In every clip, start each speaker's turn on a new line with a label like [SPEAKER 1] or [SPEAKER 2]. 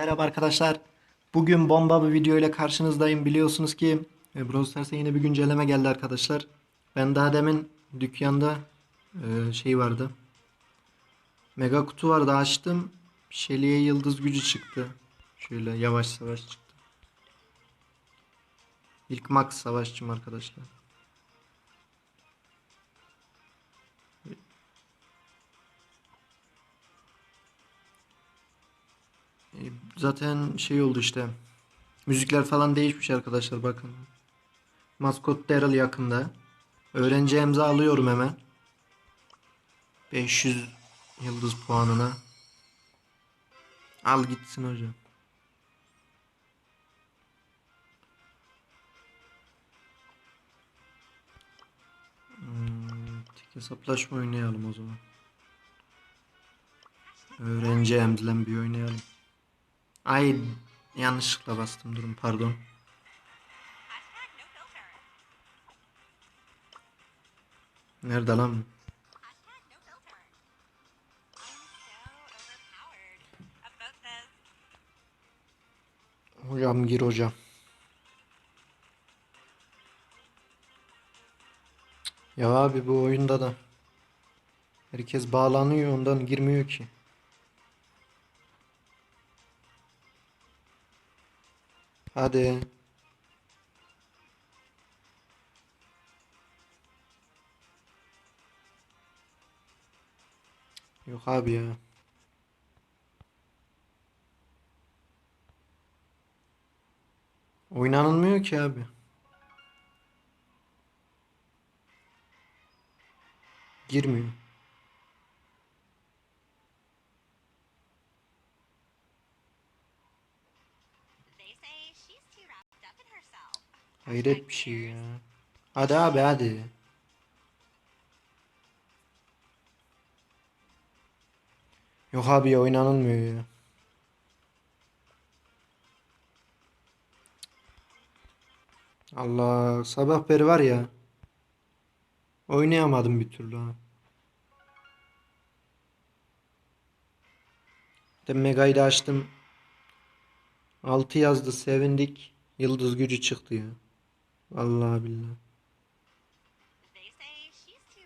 [SPEAKER 1] Merhaba arkadaşlar. Bugün bomba bir video ile karşınızdayım. Biliyorsunuz ki e, Brawl Stars'a yine bir güncelleme geldi arkadaşlar. Ben daha demin dükkanda e, şey vardı. Mega kutu vardı açtım. Şeli'ye yıldız gücü çıktı. Şöyle yavaş savaş çıktı. İlk max savaşçım arkadaşlar. Zaten şey oldu işte. Müzikler falan değişmiş arkadaşlar bakın. Maskot Daryl yakında. Öğrenci emza alıyorum hemen. 500 yıldız puanına. Al gitsin hocam. Hmm, tek hesaplaşma oynayalım o zaman. Öğrenci emzlen bir oynayalım. Ay yanlışlıkla bastım durun pardon. Nerede lan? Hocam gir hocam. Ya abi bu oyunda da herkes bağlanıyor ondan girmiyor ki. Hadi. Yok abi ya. Oynanılmıyor ki abi. Girmiyor. Hayret bir şey ya. Hadi abi hadi. Yok abi ya oynanılmıyor ya. Allah sabah beri var ya. Oynayamadım bir türlü ha. De Mega'yı da açtım. 6 yazdı sevindik. Yıldız gücü çıktı ya.
[SPEAKER 2] Wrapped up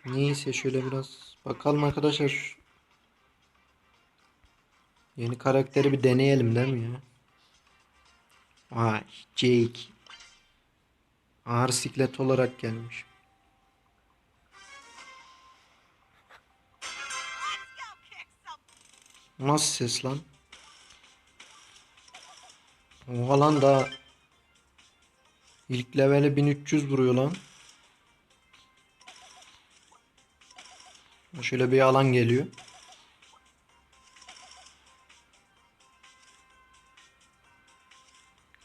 [SPEAKER 1] Neyse şöyle biraz bakalım arkadaşlar. Yeni karakteri bir deneyelim değil mi ya? Vay Jake. Ağır siklet olarak gelmiş. Nasıl ses lan? Oha lan daha ilk leveli 1300 vuruyor lan. Şöyle bir alan geliyor.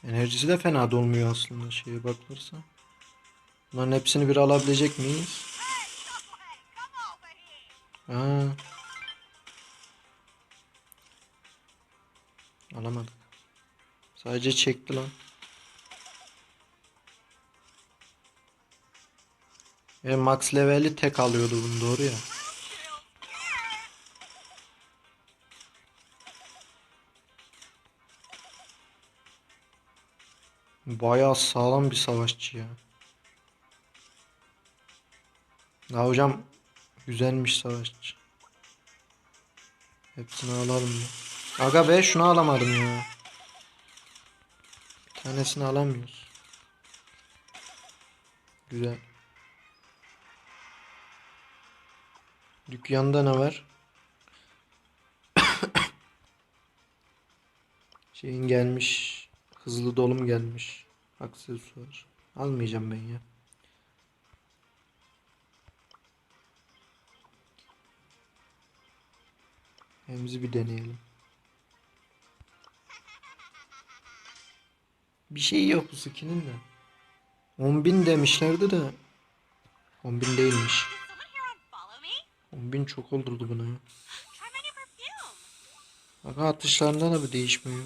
[SPEAKER 1] Enerjisi de fena dolmuyor aslında şeye bakılırsa. Bunların hepsini bir alabilecek miyiz? Ha. Alamadık. Sadece çekti lan. Ve max leveli tek alıyordu bunu doğru ya. Bayağı sağlam bir savaşçı ya. Ya hocam güzelmiş savaşçı. Hepsini alalım mı? Aga be şunu alamadım ya. Bir tanesini alamıyoruz. Güzel. Dükkanda ne var? Şeyin gelmiş. Hızlı dolum gelmiş. Aksesuar. Almayacağım ben ya. Hemzi bir deneyelim. Bir şey yok bu skinin de. 10.000 demişlerdi de 10.000 değilmiş. 10.000 çok oldurdu buna ya. Aga atışlarında da bir değişmiyor.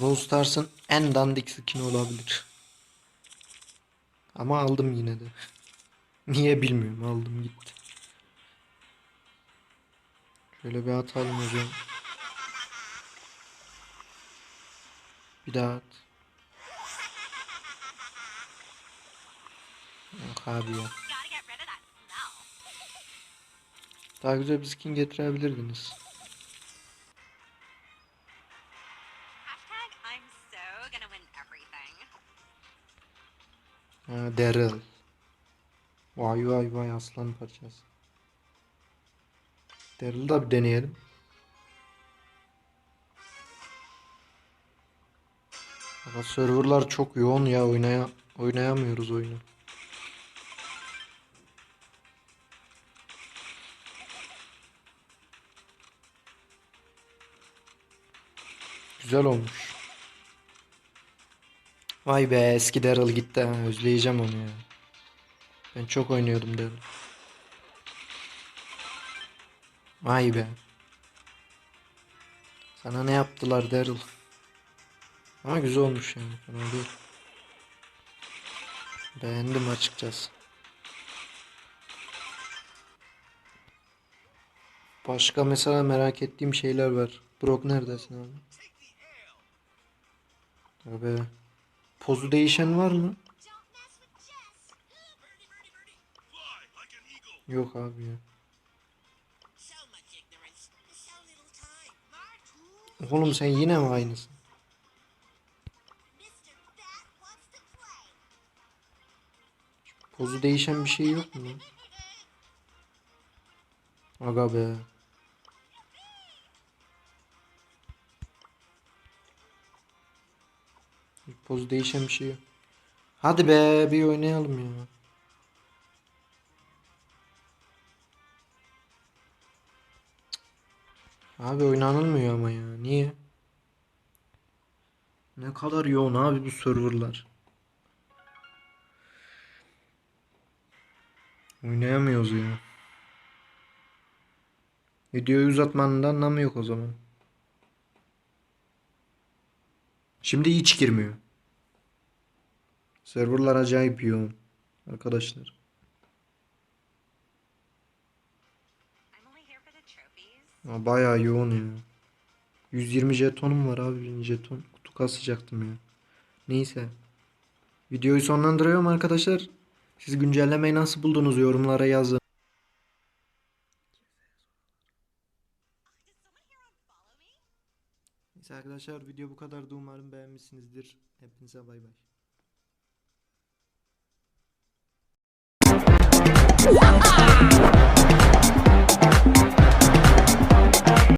[SPEAKER 1] Rose Stars'ın en dandik skin'i olabilir. Ama aldım yine de. Niye bilmiyorum aldım gitti. Şöyle bir atalım hocam. Bir daha at. Yok abi ya. Daha güzel bir skin getirebilirdiniz. Ha, Daryl. Vay vay vay aslan parçası. Daryl'ı da bir deneyelim. Ama serverlar çok yoğun ya oynaya oynayamıyoruz oyunu. Güzel olmuş. Vay be eski Daryl gitti ha. Özleyeceğim onu ya. Ben çok oynuyordum Daryl. Vay be. Sana ne yaptılar Daryl? Ama güzel olmuş yani. Fena değil. Beğendim açıkçası. Başka mesela merak ettiğim şeyler var. Brock neredesin abi? Abi. Pozu değişen var mı? Yok abi ya. Oğlum sen yine mi aynısın? Pozu değişen bir şey yok mu? Aga be. Pozu değişen bir şey yok. Hadi be bir oynayalım ya. Abi oynanılmıyor ama ya. Niye? Ne kadar yoğun abi bu serverlar. Oynayamıyoruz ya. Videoyu uzatmanın da anlamı yok o zaman. Şimdi hiç girmiyor. Serverlar acayip yoğun. Arkadaşlar. Ama bayağı yoğun ya. 120 jetonum var abi. Jeton. Kutu kasacaktım ya. Neyse. Videoyu sonlandırıyorum arkadaşlar. Siz güncellemeyi nasıl buldunuz yorumlara yazın. Neyse arkadaşlar video bu kadardı. Umarım beğenmişsinizdir. Hepinize bay bay.